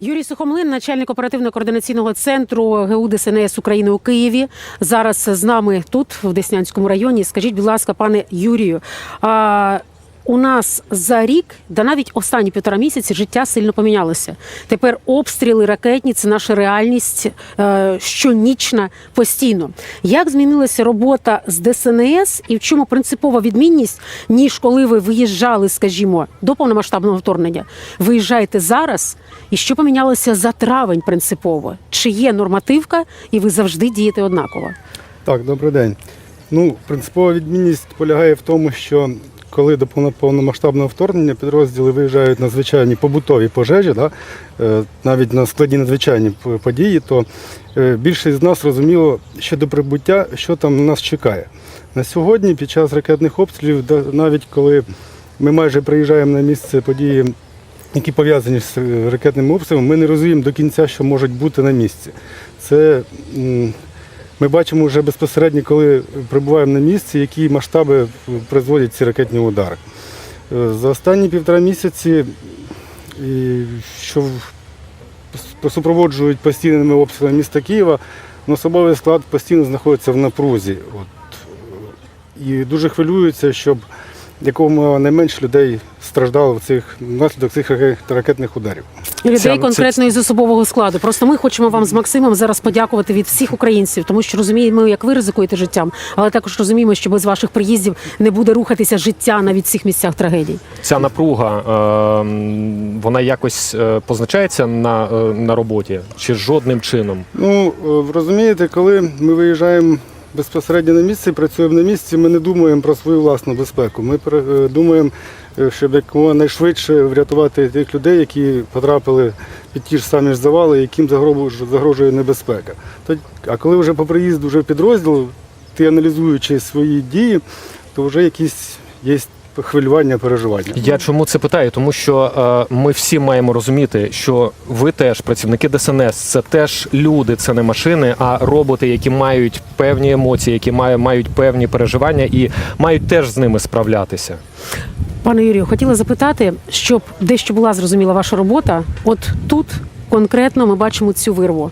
Юрій Сухомлин, начальник оперативно-координаційного центру ГУ ДСНС України у Києві. Зараз з нами тут, в Деснянському районі. Скажіть, будь ласка, пане Юрію, у нас за рік, да навіть останні півтора місяці, життя сильно помінялося. Тепер обстріли ракетні це наша реальність е, щонічна постійно. Як змінилася робота з ДСНС і в чому принципова відмінність, ніж коли ви виїжджали, скажімо, до повномасштабного вторгнення? Виїжджаєте зараз, і що помінялося за травень принципово? Чи є нормативка, і ви завжди дієте однаково? Так, добрий день. Ну, принципова відмінність полягає в тому, що коли до повно- повномасштабного вторгнення підрозділи виїжджають на звичайні побутові пожежі, да, е, навіть на складні надзвичайні події, то е, більшість з нас розуміло ще до прибуття, що там на нас чекає. На сьогодні, під час ракетних обстрілів, навіть коли ми майже приїжджаємо на місце події, які пов'язані з е, ракетним обстрілом, ми не розуміємо до кінця, що можуть бути на місці. Це ми бачимо вже безпосередньо, коли прибуваємо на місці, які масштаби призводять ці ракетні удари. Е, За останні півтора місяці, що супроводжують постійними обстрілами міста Києва, ну, особовий склад постійно знаходиться в напрузі. От. е, І дуже хвилюються, щоб якомога найменше людей страждало в цих внаслідок цих ракетних ударів. Людей Це- конкретно із особового складу. Просто ми хочемо вам з Максимом зараз подякувати від всіх українців, тому що розуміємо, як ви ризикуєте життям, але також розуміємо, що без ваших приїздів не буде рухатися життя навіть в цих місцях трагедій. Ця напруга, е, вона якось е, позначається на, е, на роботі чи жодним чином? Ну, е, ви розумієте, коли ми виїжджаємо безпосередньо на місці, працюємо на місці, ми не думаємо про свою власну безпеку. Ми е, думаємо, е, щоб якомога найшвидше врятувати тих людей, які потрапили під ті ж самі ж завали, яким загрожує, небезпека. А коли вже по приїзду вже підрозділ, ти аналізуючи свої дії, то вже якісь є хвилювання, переживання. Я чому це питаю? Тому що е, ми всі маємо розуміти, що ви теж працівники ДСНС, це теж люди, це не машини, а роботи, які мають певні емоції, які мають, мають певні переживання і мають теж з ними справлятися. Пане Юрію, хотіла запитати, щоб дещо була зрозуміла ваша робота. От тут конкретно ми бачимо цю вирву.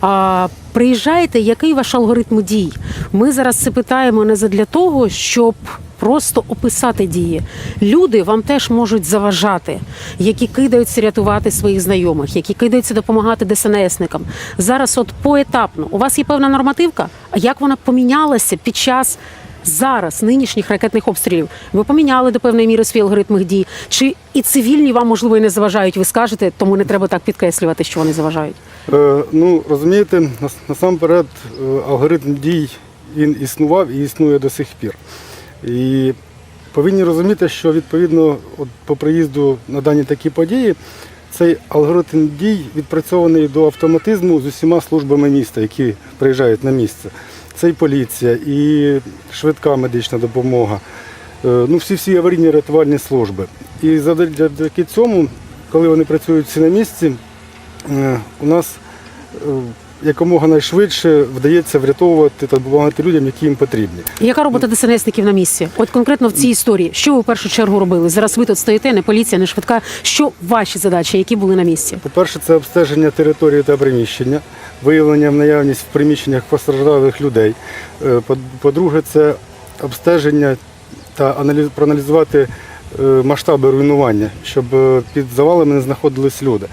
А приїжджаєте, який ваш алгоритм дій? Ми зараз це питаємо не задля того, щоб просто описати дії. Люди вам теж можуть заважати, які кидаються рятувати своїх знайомих, які кидаються допомагати ДСНСникам. Зараз, от поетапно, у вас є певна нормативка. А як вона помінялася під час зараз нинішніх ракетних обстрілів? Ви поміняли до певної міри свій алгоритм дій? Чи і цивільні вам можливо і не заважають? Ви скажете, тому не треба так підкреслювати, що вони заважають. Е, ну, розумієте, насамперед е, алгоритм дій він існував і існує до сих пір. І повинні розуміти, що відповідно от, по приїзду на дані такі події, цей алгоритм дій відпрацьований до автоматизму з усіма службами міста, які приїжджають на місце. Це і поліція, і швидка медична допомога, е, ну, всі всі аварійні рятувальні служби. І завдяки цьому, коли вони працюють всі на місці, Е, у нас е, якомога найшвидше вдається врятовувати та допомагати людям, які їм потрібні. Яка робота ДСНСників на місці? От конкретно в цій історії, що ви в першу чергу робили? Зараз ви тут стоїте, не поліція, не швидка. Що ваші задачі, які були на місці? По-перше, це обстеження території та приміщення, виявлення в наявність в приміщеннях постраждалих людей. Е, по- По-друге, це обстеження та аналіз- проаналізувати е, масштаби руйнування, щоб е, під завалами не знаходились люди.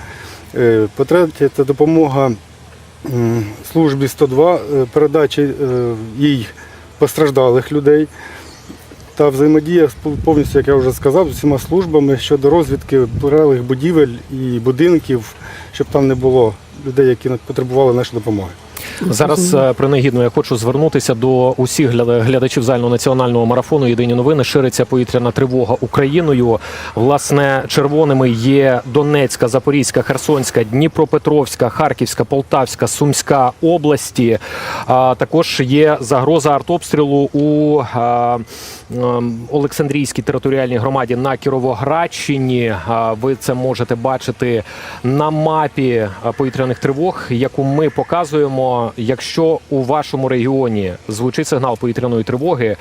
По-третє, це допомога службі 102, е, передачі е, їй постраждалих людей та взаємодія повністю, як я вже сказав, з усіма службами щодо розвідки прилеглих будівель і будинків, щоб там не було людей, які потребували нашої допомоги. Зараз е, принагідно я хочу звернутися до усіх глядачів загального національного марафону. Єдині новини шириться повітряна тривога Україною. Власне, червоними є Донецька, Запорізька, Херсонська, Дніпропетровська, Харківська, Полтавська, Сумська області. А також є загроза артобстрілу у а, ем, Олександрійській територіальній громаді на Кіровоградщині. А, Ви це можете бачити на мапі повітряних тривог, яку ми показуємо. Якщо у вашому регіоні звучить сигнал повітряної тривоги,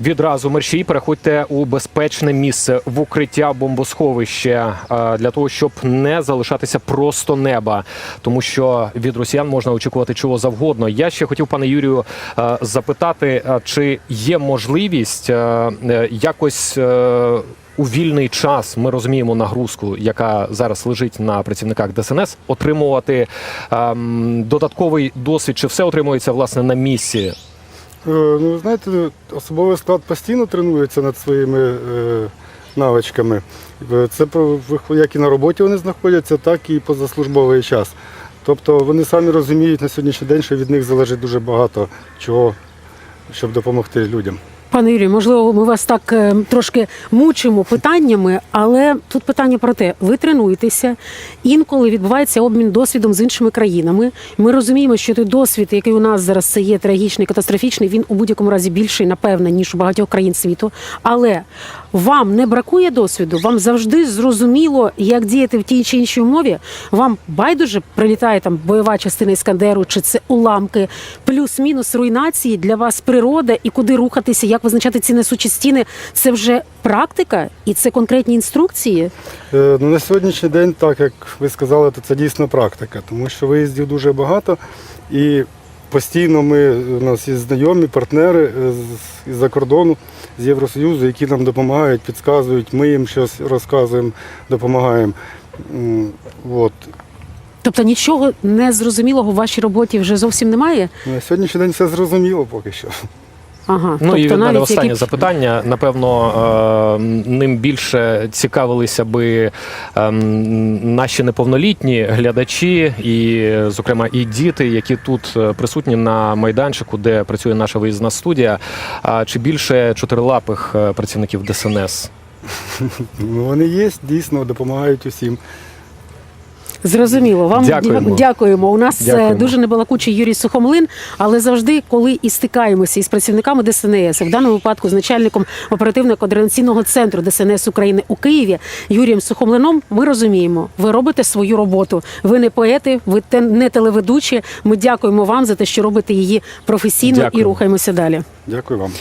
Відразу мерщій переходьте у безпечне місце в укриття бомбосховище для того, щоб не залишатися просто неба, тому що від росіян можна очікувати чого завгодно. Я ще хотів, пане Юрію, е, запитати, е, чи є можливість е, якось. У вільний час ми розуміємо нагрузку, яка зараз лежить на працівниках ДСНС, отримувати ем, додатковий досвід, чи все отримується власне на місці Ну, ви знаєте, особовий склад постійно тренується над своїми е, навичками. Е, Це як і на роботі вони знаходяться, так і позаслужбовий час. Тобто вони самі розуміють на сьогоднішній день, що від них залежить дуже багато чого, щоб допомогти людям. Пане Юрію, можливо, ми вас так е, трошки мучимо питаннями, але тут питання про те: ви тренуєтеся, інколи відбувається обмін досвідом з іншими країнами. Ми розуміємо, що той досвід, який у нас зараз це є трагічний, катастрофічний, він у будь-якому разі більший, напевне, ніж у багатьох країн світу. Але вам не бракує досвіду, вам завжди зрозуміло, як діяти в тій чи іншій умові. Вам байдуже прилітає там бойова частина іскандеру, чи це уламки, плюс-мінус руйнації для вас природа і куди рухатися, як визначати ці несучі стіни. Це вже практика і це конкретні інструкції. Е, Ну, на сьогоднішній день, так як ви сказали, то це дійсно практика, тому що виїздів дуже багато і постійно ми, у нас є знайомі, партнери е, з- із-за кордону, з Євросоюзу, які нам допомагають, підказують, ми їм щось розказуємо, допомагаємо. От. Тобто нічого незрозумілого в вашій роботі вже зовсім немає. На сьогоднішній день все зрозуміло поки що. Ага, Ну тобто і від мене навіть останнє які... запитання. Напевно, е, ним більше цікавилися би ем, наші неповнолітні глядачі, і, зокрема, і діти, які тут е, присутні на майданчику, де працює наша виїзна студія. А чи більше чотирилапих е, працівників ДСНС? Ну, вони є, дійсно, допомагають усім. Зрозуміло, вам Дякуємо. дякуємо. У нас е, Дякуємо. дуже небалакучий Юрій Сухомлин, але завжди, коли і стикаємося із працівниками ДСНС, в даному випадку з начальником оперативно-координаційного центру ДСНС України у Києві Юрієм Сухомлином, ми розуміємо, ви робите свою роботу. Ви не поети, ви не телеведучі. Ми дякуємо вам за те, що робите її професійно і рухаємося далі. Дякую вам.